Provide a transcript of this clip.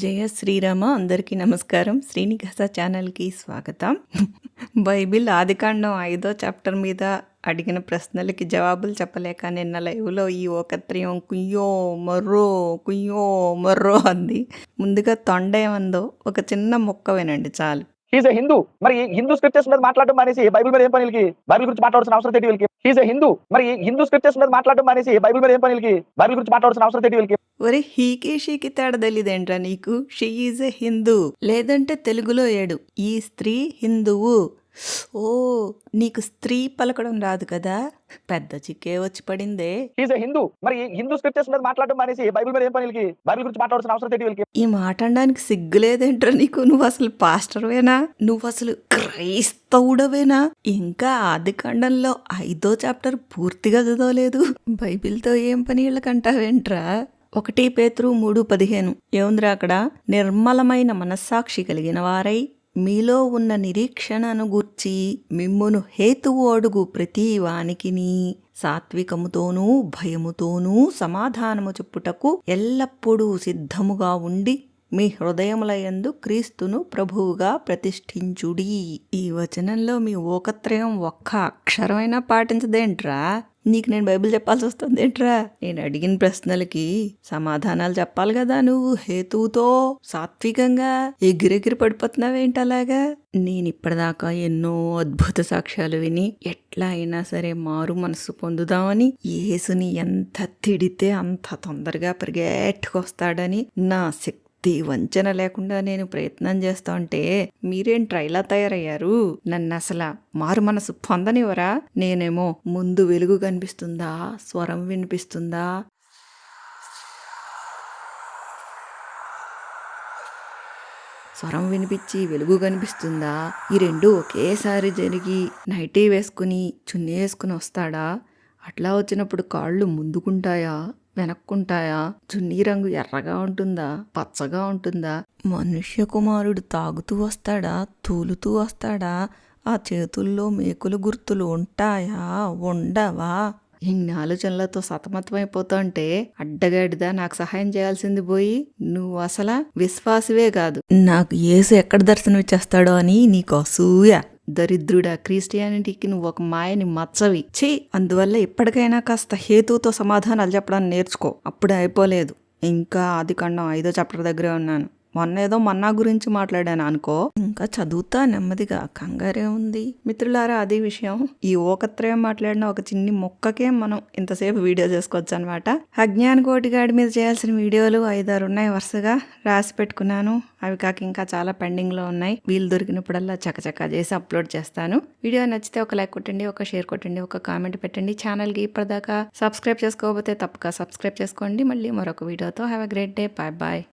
జయ శ్రీరామ అందరికీ నమస్కారం. శ్రీనివాస ఛానల్కి స్వాగతం. బైబిల్ ఆదికాండం ఐదో చాప్టర్ మీద అడిగిన ప్రశ్నలకి జవాబులు చెప్పలేక నిన్న లైవ్లో ఈ ఓకత్రయం కుయ్యో మర్రో కుయ్యో మర్రో అంది. ముందుగా తొండ ఏమందో ఒక చిన్న మొక్క వినండి చాలు. హీజ్ ఎ హిందూ మరి హిందూ స్క్రిప్చర్స్ మీద మాట్లాడడం మానేసి బైబిల్ మీద ఏం పనికి బైబిల్ గురించి మాట్లాడాల్సిన అవసరం ఏంటి వీళ్ళకి? హీజ్ ఎ హిందూ మరి హిందూ స్క్రిప్చర్స్ మీద మాట్లాడడం మానేసి బైబిల్ మీద ఏం పనికి బైబిల్ గురించి మాట్లాడాల్సిన అవసరం ఏంటి వీళ్ళకి? ఒరే హీకి షీకి తేడా తెలియదేంట్రా నీకు? She is a Hindu. లేదంటే తెలుగులో ఏడు. ఈ స్త్రీ హిందువు. ఓ నీకు స్త్రీ పలకడం రాదు కదా? పెద్ద చిక్కే వచ్చి పడిందే. హిందూ మరి హిందూ స్క్రిప్చర్స్ మీద మాట్లాడడం మానేసి బైబిల్ మీద ఏం పనికి బైబిల్ గురించి మాట్లాడాల్సిన అవసరం ఏంటి వీళ్ళకి? ఈ మాట అనడానికి సిగ్గులేదేంట్రా నీకు? నువ్వు అసలు పాస్టర్వేనా? నువ్వు అసలు క్రైస్తవుడవేనా? ఇంకా ఆది ఖండంలో ఐదో చాప్టర్ పూర్తిగా చదవలేదు. బైబిల్తో ఏం పని వీళ్ళకంటావేంట్రా? ఒకటి పేతురు మూడు పదిహేను. ఏముందిరా అక్కడ? నిర్మలమైన మనస్సాక్షి కలిగిన వారై మీలో ఉన్న నిరీక్షణను గూర్చి మిమ్మును హేతువు అడుగు ప్రతి వానికిని సాత్వికముతోనూ భయముతోనూ సమాధానము చెప్పుటకు ఎల్లప్పుడూ సిద్ధముగా ఉండి మీ హృదయములయందు క్రీస్తును ప్రభువుగా ప్రతిష్ఠించుడి. ఈ వచనంలో మీ ఓకత్రయం ఒక్క అక్షరమైనా పాటించదేంట్రా? నీకు నేను బైబిల్ చెప్పాల్సి వస్తుంది ఏంట్రా నేను అడిగిన ప్రశ్నలకి సమాధానాలు చెప్పాలి కదా నువ్వు హేతువుతో సాత్వికంగా ఎగిరెగిరి పడిపోతున్నావేంటి అలాగా? నేను ఇప్పటిదాకా ఎన్నో అద్భుత సాక్ష్యాలు విని ఎట్లా అయినా సరే మారు మనసు పొందుదామని యేసుని ఎంత తిడితే అంత తొందరగా పరిగెట్టుకొస్తాడని నా శక్తి వంచన లేకుండా నేను ప్రయత్నం చేస్తా ఉంటే మీరేం ట్రైలా తయారయ్యారు? నన్ను అసలు మారు మనసు పొందనివరా నేనేమో ముందు వెలుగు కనిపిస్తుందా? స్వరం వినిపిస్తుందా? స్వరం వినిపించి వెలుగు కనిపిస్తుందా? ఈ రెండు ఒకేసారి జరిగి నైటీ వేసుకుని చున్నీ వేసుకుని వస్తాడా? అట్లా వచ్చినప్పుడు కాళ్ళు ముందుకుంటాయా? వెనక్కుంటాయా? చున్నీ రంగు ఎర్రగా ఉంటుందా? పచ్చగా ఉంటుందా? మనుష్య కుమారుడు తాగుతూ వస్తాడా? తూలుతూ వస్తాడా? ఆ చేతుల్లో మేకులు గుర్తులు ఉంటాయా? ఉండవా? ఇన్ని ఆలోచనలతో సతమతమైపోతుంటే అడ్డగాడిదా నాకు సహాయం చేయాల్సింది పోయి నువ్వు అసలు విశ్వాసవే కాదు. నాకు ఏసు ఎక్కడ దర్శనం ఇచ్చేస్తాడో అని నీకు అసూయ. దరిద్రుడా క్రిస్టియానిటీకి నువ్వు ఒక మాయని మచ్చవి. ఛీ! అందువల్ల ఇప్పటికైనా కాస్త హేతుతో సమాధానాలు చెప్పడానికి నేర్చుకో. అప్పుడే అయిపోలేదు. ఇంకా ఆది ఖండం ఐదో చాప్టర్ దగ్గరే ఉన్నాను. మొన్న ఏదో మొన్న గురించి మాట్లాడాను అనుకో. ఇంకా చదువుతా నెమ్మదిగా. కంగారే ఉంది. మిత్రులారా అదే విషయం. ఈ ఓకత్రయం మాట్లాడిన ఒక చిన్ని మొక్కకే మనం ఇంతసేపు వీడియో చేసుకోవచ్చు అనమాట అజ్ఞాన్ కోటిగాడి మీద చేయాల్సిన వీడియోలు ఐదారు ఉన్నాయి వరుసగా. రాసి పెట్టుకున్నాను. అవి కాక ఇంకా చాలా పెండింగ్లో ఉన్నాయి. వీలు దొరికినప్పుడల్లా చకచకా చేసి అప్లోడ్ చేస్తాను. వీడియో నచ్చితే ఒక లైక్ కొట్టండి ఒక షేర్ కొట్టండి ఒక కామెంట్ పెట్టండి. ఛానల్కి ఇప్పటిదాకా సబ్స్క్రైబ్ చేసుకోకపోతే తప్పక సబ్స్క్రైబ్ చేసుకోండి. మళ్ళీ మరొక వీడియోతో. Have a great day. Bye bye.